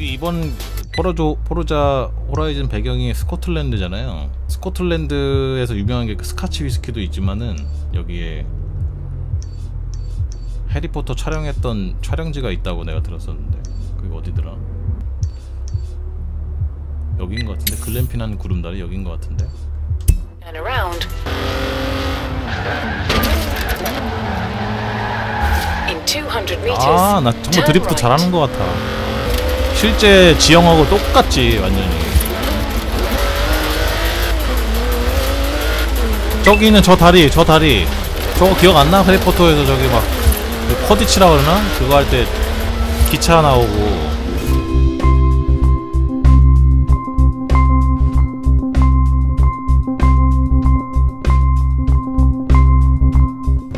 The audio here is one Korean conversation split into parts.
여기 이번 포르조, 포르자 호라이즌 배경이 스코틀랜드잖아요 스코틀랜드에서 유명한 게 그 스카치 위스키도 있지만은 여기에 해리포터 촬영했던 촬영지가 있다고 내가 들었었는데 그게 어디더라 여긴 것 같은데 글램핀한 구름다리 여긴 것 같은데 And around. In 200 meters. 아나 정말 드리프트. 잘하는 것 같아 실제 지형하고 똑같지 완전히 저기 있는 저 다리 저 다리 저거 기억 안 나? 해리포터에서 저기 막그 쿼디치라 그러나? 그거 할 때 기차 나오고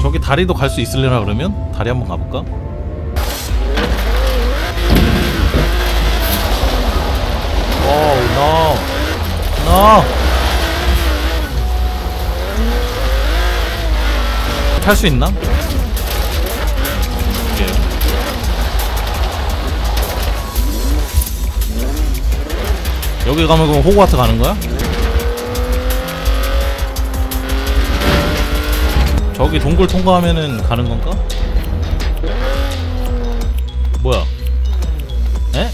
저기 다리도 갈 수 있으려나 그러면? 다리 한번 가볼까? No. No. 탈 수 있나? 예. 여기 가면 그럼 호그와트 가는 거야? 저기 동굴 통과하면은 가는 건가? 뭐야? 에?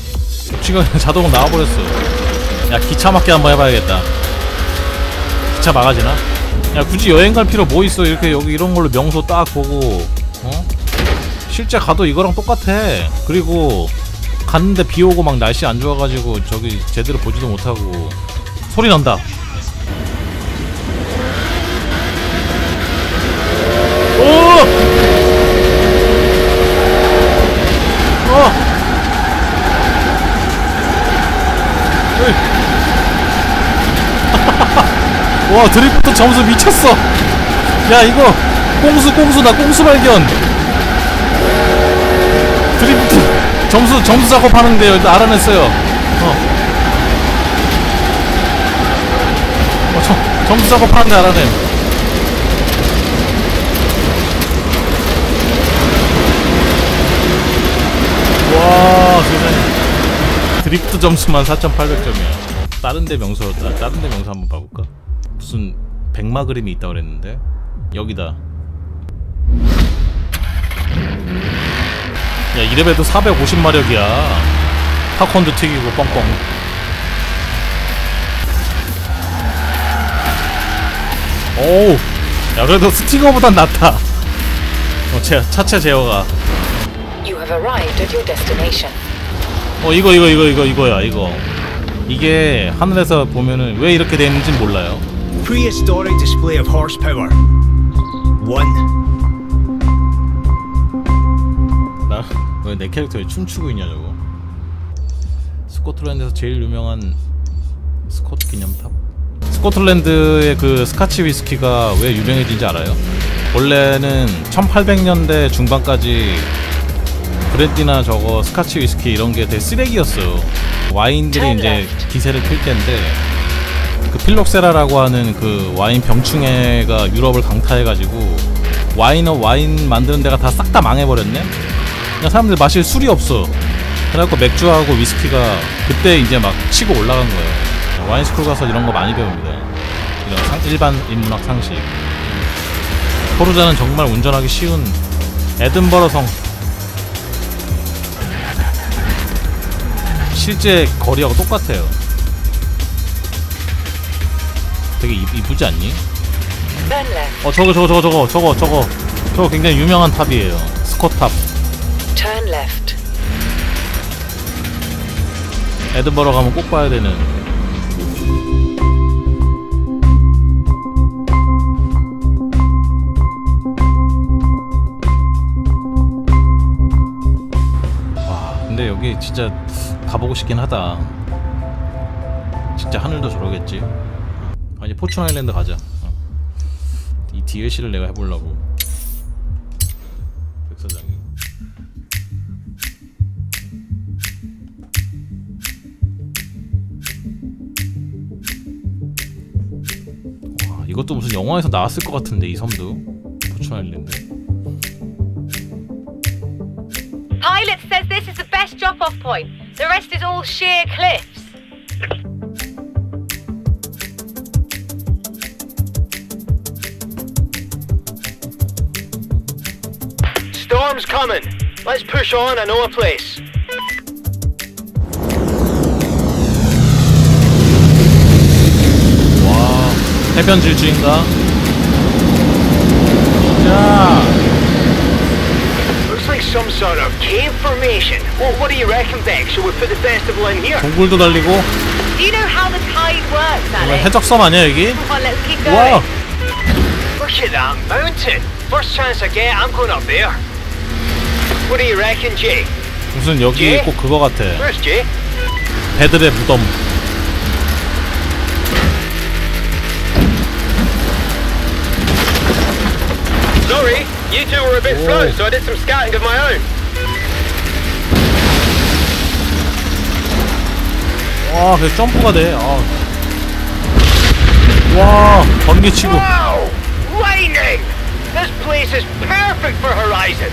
지금 자동으로 나와버렸어. 야 기차 막기 한번 해봐야겠다. 기차 막아지나? 야 굳이 여행 갈 필요 뭐 있어? 이렇게 여기 이런 걸로 명소 딱 보고 어? 실제 가도 이거랑 똑같아. 그리고 갔는데 비 오고 막 날씨 안 좋아가지고 저기 제대로 보지도 못하고 소리 난다. 와 드리프트 점수 미쳤어. 야 이거 꽁수 꽁수다. 꽁수 발견. 드리프트 점수 점수 작업하는데요. 일단 알아냈어요. 어. 어 점, 점수 작업하는데 알아냄 와 세상에. 드리프트 점수만 4,800점이야. 다른 데 명소 아, 다른 데 명소 한번 봐볼까? 무슨 백마 그림이 있다고 그랬는데? 여기다. 야 이래봬도 450마력이야. 팝콘도 튀기고 뻥뻥. 오우 야 그래도 스팅어보단 낫다. 어 제, 차체 제어가. 어 이거 이거 이거 이거 이거야 이거. 이게 하늘에서 보면은 왜 이렇게 돼 있는지 몰라요 Prehistoric display of horsepower. One. 나왜 내 캐릭터에 춤추고 있냐 저거 스코틀랜드에서 제일 유명한 스코트 기념탑 스코틀랜드의 그 스카치 위스키가 왜 유명해진지 알아요? 원래는 1800년대 중반까지 브랜디나 저거 스카치 위스키 이런 게 되게 쓰레기였어요 와인들이 이제 기세를 필 때인데 그 필록세라라고 하는 그 와인 병충해가 유럽을 강타해가지고 와인어 와인 만드는 데가 다 싹 다 망해버렸네. 그냥 사람들 마실 술이 없어. 그래갖고 맥주하고 위스키가 그때 이제 막 치고 올라간 거예요. 와인 스쿨 가서 이런 거 많이 배웁니다. 이런 상, 일반 인문학 상식. 포르자는 정말 운전하기 쉬운 에든버러 성. 실제 거리하고 똑같아요. 되게 이, 이쁘지 않니? 어 저거 저거 저거 저거 저거 저거. 저거 굉장히 유명한 탑이에요. 스코탑. 에든버러 가면 꼭 봐야 되는. 와 근데 여기 진짜 가보고 싶긴 하다. 진짜 하늘도 저러겠지 아니 포춘 아일랜드 가자 어. 이 DLC를 내가 해보려고 백사장이 와 이것도 무슨 영화에서 나왔을 것 같은데 이 섬도 포춘 아일랜드 Pilot says this is the best drop-off point. The rest is all sheer cliffs. Storm's coming. Let's push on. I know a place. 와 해변 질주인가? 야 Looks like some sort of cave formation. What, what do you reckon, Beck? Shall we put the festival in here? 동굴도 달리고 Do you know how the tide works, Alex? 해적섬 아니야 여기? Come on, let's keep 와 going. Look at that mountain. First chance I get, I'm going up there. 무슨 여기 예? 꼭 그거 같아? 배들의 무덤 Sorry, you two were a bit Oh. slow, so I did some scouting of my own. 와 그게 점프가 돼 아. 와 번개 치고 Wow! Lightning! This place is perfect for Horizon.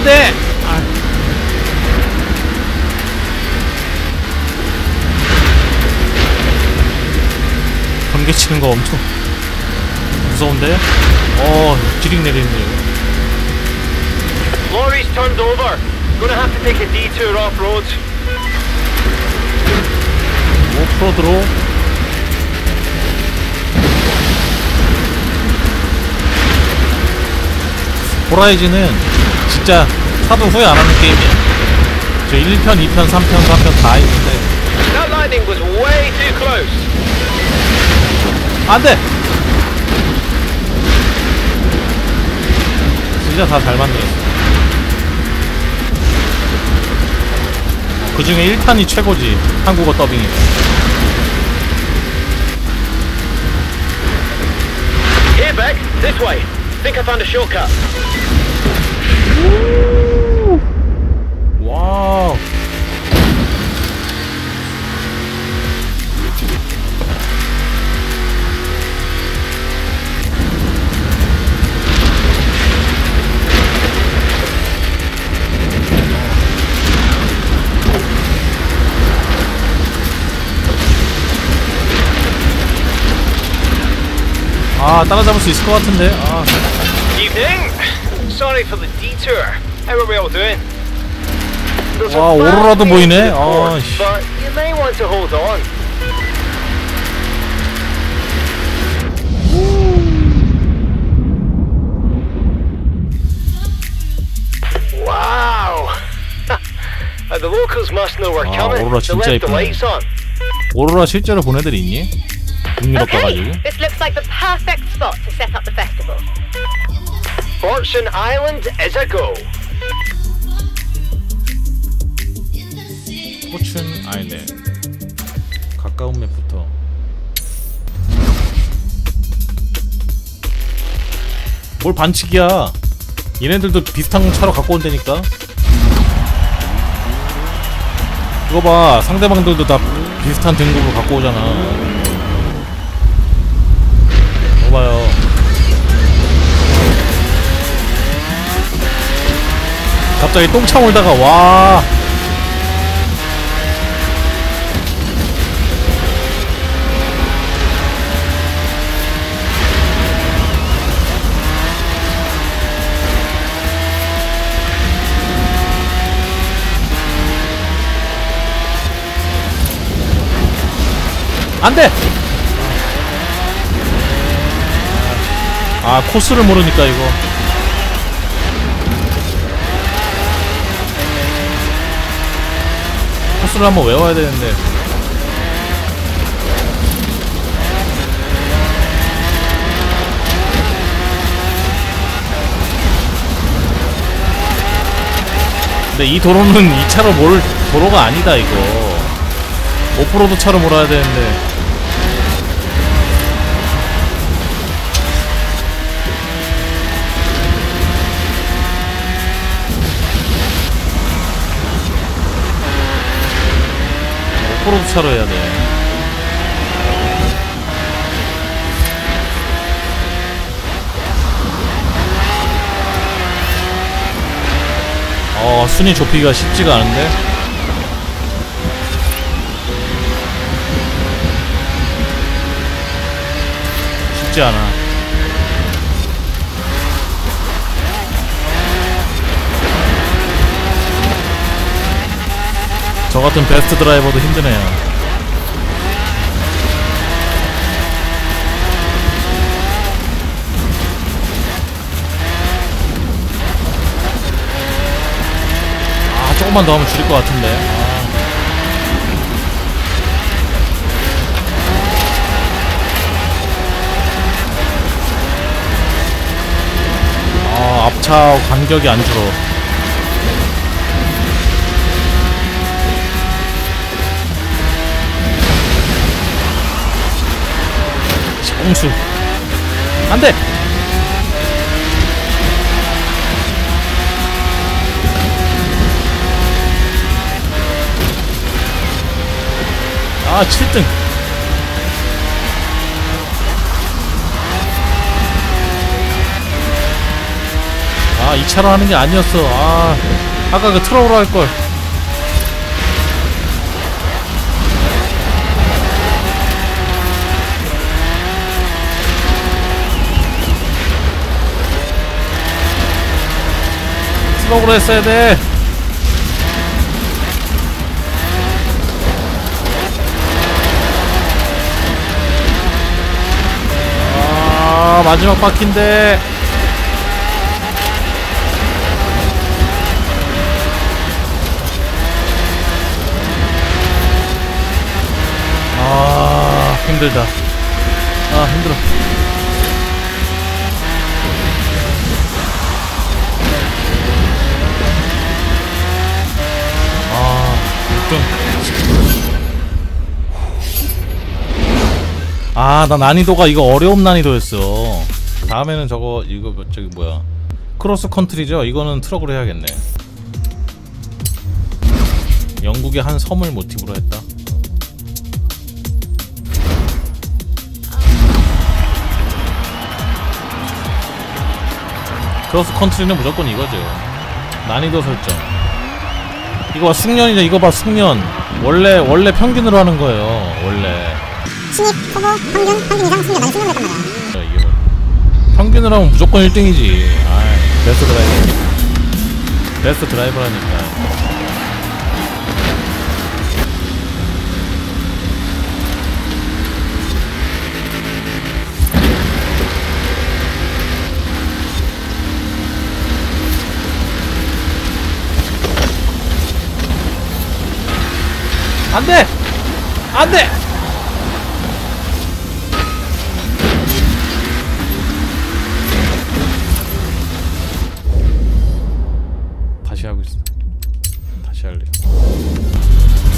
안돼 번개 치는 거 엄청 무서운데? 어 지릭 내리는데 Lorry's turned over. Gonna have to take a detour off road. 오프로드로 호라이즌은 진짜 사도 후회 안 하는 게임이야 저 1편, 2편, 3편, 4편 다 있는데 close. 안돼! 진짜 다 잘 만들었어 그 중에 1탄이 최고지 한국어 더빙이 Here, Beck. This way. Think I found a shortcut. 와우. 아 따라잡을 수 있을 것 같은데. 아. Evening. Sorry for the detour. How are we all doing? There's a 와, 오로라도 보이네. wind report, 아, 씨. but you may want to hold on. Wow! Uh, the locals must know we're 아, coming. 오로라 They 진짜 left the 이쁘네. lights on. 오로라 실제로 본 애들 있니? 북유럽 가가지고 Okay, this looks like the perfect spot to set up the festival. Fortune Island is a go. 포춘 아일랜드 가까운 맵부터. 뭘 반칙이야? 얘네들도 비슷한 차로 갖고 온다니까. 이거 봐 상대방들도 다 비슷한 등급으로 갖고 오잖아. 이거 봐요 갑자기 똥차 몰다가 와. 안돼! 아 코스를 모르니까 이거 코스를 한번 외워야 되는데. 근데 이 도로는 이 차로 몰 도로가 아니다 이거. 오프로드 차로 몰아야 되는데 앞으로도 차로 해야 돼. 어, 순위 좁히기가 쉽지가 않은데? 쉽지 않아. 저 같은 베스트 드라이버도 힘드네요. 아 조금만 더 하면 줄일 것 같은데. 아, 아 앞차 간격이 안 줄어 꽁수. 안돼! 아 7등. 아 2차로 하는 게 아니었어. 아 아까 그 트럭으로 할걸 트럭으로 했어야 돼. 아 마지막 바퀴인데. 아 힘들다. 아 힘들어 아 나 난이도가 이거 어려운 난이도였어. 다음에는 저거 이거 뭐- 저기 뭐야. 크로스 컨트리죠? 이거는 트럭으로 해야겠네. 영국의 한 섬을 모티브로 했다. 크로스 컨트리는 무조건 이거죠. 난이도 설정 이거 봐 숙련이죠. 이거 봐 숙련. 원래 원래 평균으로 하는 거예요 원래. 신입, 초보, 평균, 평균 이상, 승률, 난 승률했단 말이야. 야, 이게 뭐 평균으로 하면 무조건 1등이지. 아 베스트 드라이버. 베스트 드라이버라니까 안돼 안돼 다시 하고 있어. 다시 할래.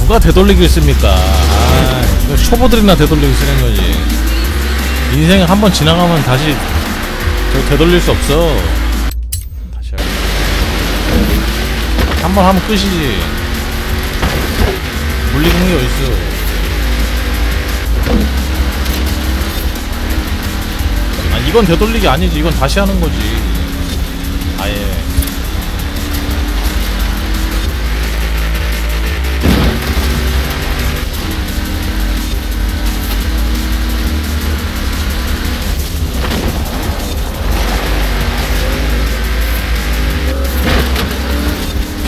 누가 되돌리기를 씁니까? 아, 이거 초보들이나 되돌리기 쓰는 거지. 인생 한번 지나가면 다시 저 되돌릴 수 없어. 다시 할래. 한 번 하면 끝이지. 물리는 게 어딨어. 아, 이건 되돌리기 아니지. 이건 다시 하는 거지. 아예.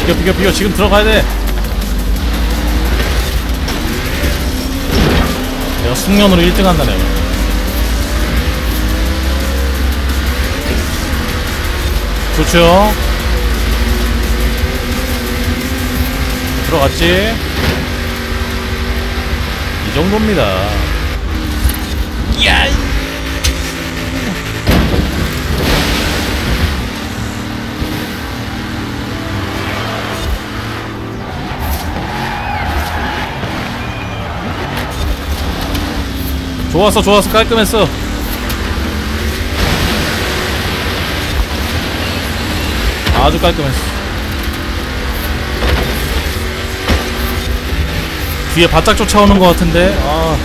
비켜 비켜 비켜 지금 들어가야 돼 내가 숙련으로 1등 한다 내가 좋죠? 들어갔지? 이 정도입니다. 야 좋았어 좋았어. 깔끔했어. 아주 깔끔했어. 뒤에 바짝 쫓아오는 것 같은데. 아.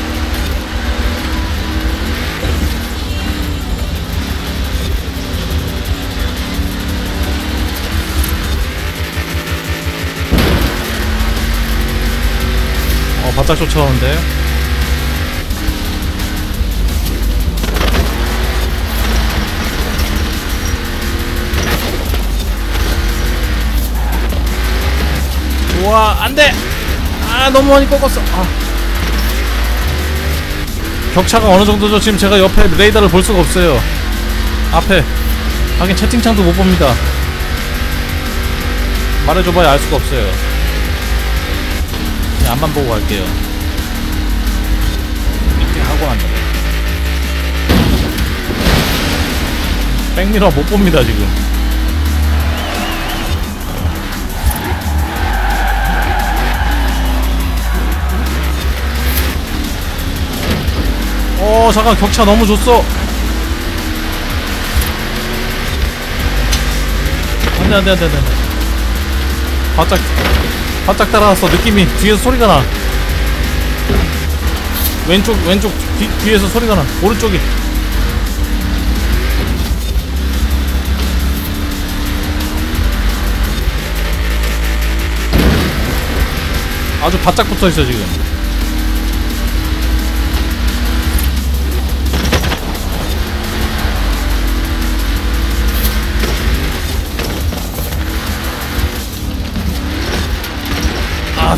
어, 바짝 쫓아오는데. 와 안돼. 아 너무 많이 꺾었어. 아. 격차가 어느 정도죠? 지금 제가 옆에 레이더를 볼 수가 없어요. 앞에. 하긴 채팅창도 못 봅니다. 말해줘봐야 알 수가 없어요. 그냥 앞만 보고 갈게요. 이렇게 하고 난 다음에 백미러 못 봅니다 지금 어 잠깐 격차 너무 줬어. 안돼 안돼 안돼 안돼. 바짝 바짝 따라왔어 느낌이. 뒤에서 소리가 나. 왼쪽 왼쪽 뒤, 뒤에서 소리가 나. 오른쪽이. 아주 바짝 붙어있어 지금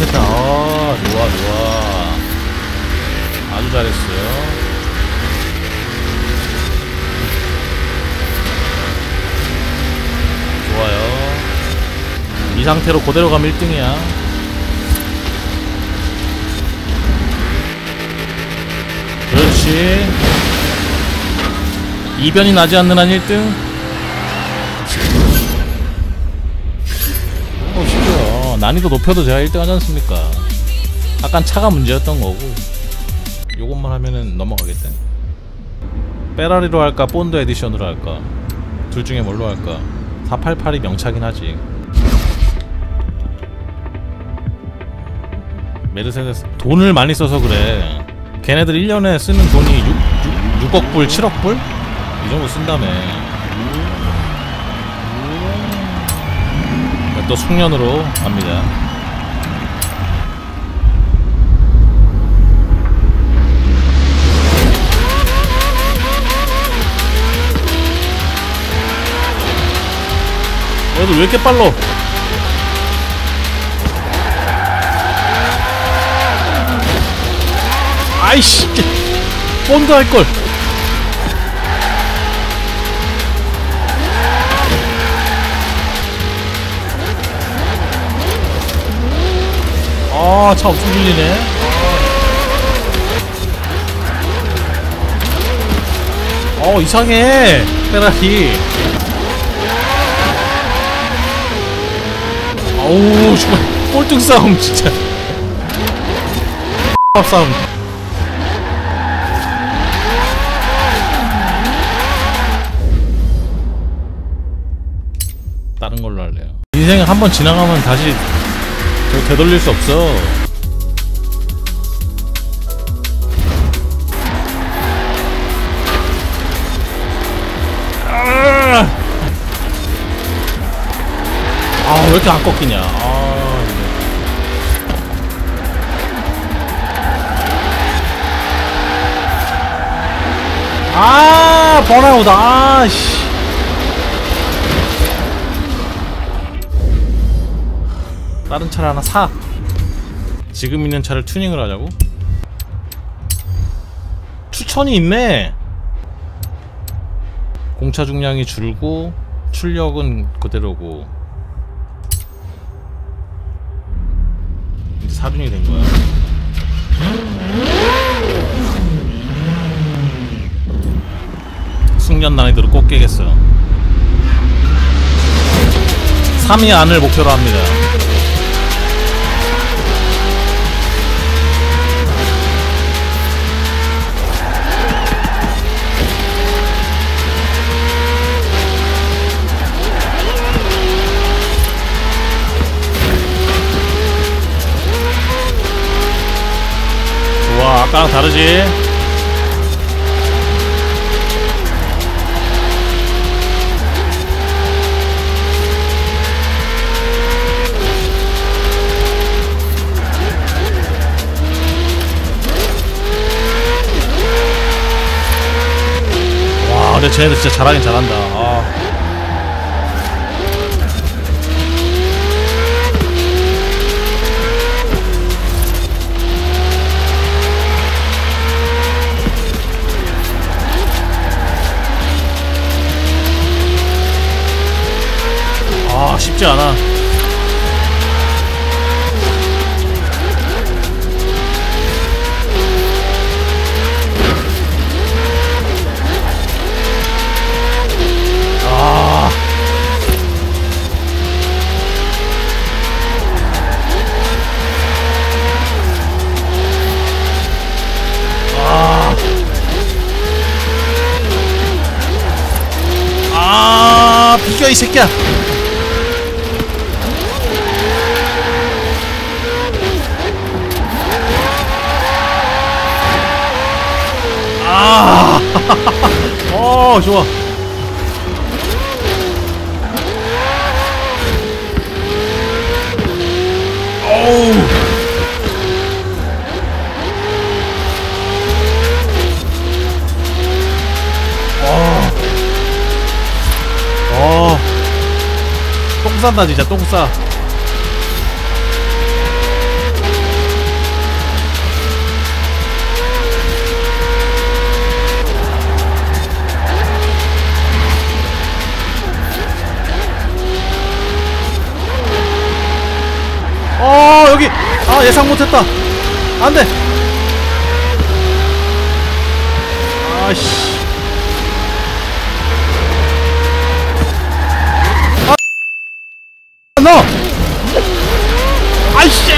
아 됐다. 아 좋아 좋아. 아주 잘했어요. 좋아요. 이 상태로 그대로 가면 1등이야 그렇지. 이변이 나지 않는 한 1등 난이도 높여도 제가 1등 하지 않습니까? 약간 차가 문제였던 거고. 요것만 하면은 넘어가겠다. 페라리로 할까 본드 에디션으로 할까? 둘 중에 뭘로 할까? 488이 명차긴 하지. 메르세데스 돈을 많이 써서 그래. 걔네들 1년에 쓰는 돈이 6, 6, 6억 불 7억 불? 이 정도 쓴다며 또 숙련으로 갑니다. 얘들 왜 이렇게 빨라? 아이씨, 본드 할 걸. 아, 차 엄청 밀리네. 어, 이상해. 페라리. 어우, 정말 꼴등 싸움, 진짜. 밥 싸움. 다른 걸로 할래요. 인생 한번 지나가면 다시 저 되돌릴 수 없어. 아, 아, 왜 이렇게 안 꺾이냐. 아. 아, 번아웃, 아, 씨. 다른 차를 하나 사. 지금 있는 차를 튜닝을 하자고? 추천이 있네. 공차 중량이 줄고 출력은 그대로고. 이제 사륜이 된 거야. 숙련 난이도를 꼭 깨겠어. 3위 안을 목표로 합니다. 아까랑 다르지? 와, 근데 쟤네들 진짜 잘하긴 잘한다. 아. 이 새끼야. 아, 어 좋아. 어우. 어. 똥 싼다 진짜 똥 싸. 어 여기. 아 예상 못했다. 안돼. 아씨 넣어 아이씨!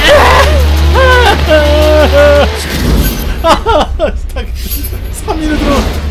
아, 3위로 들어.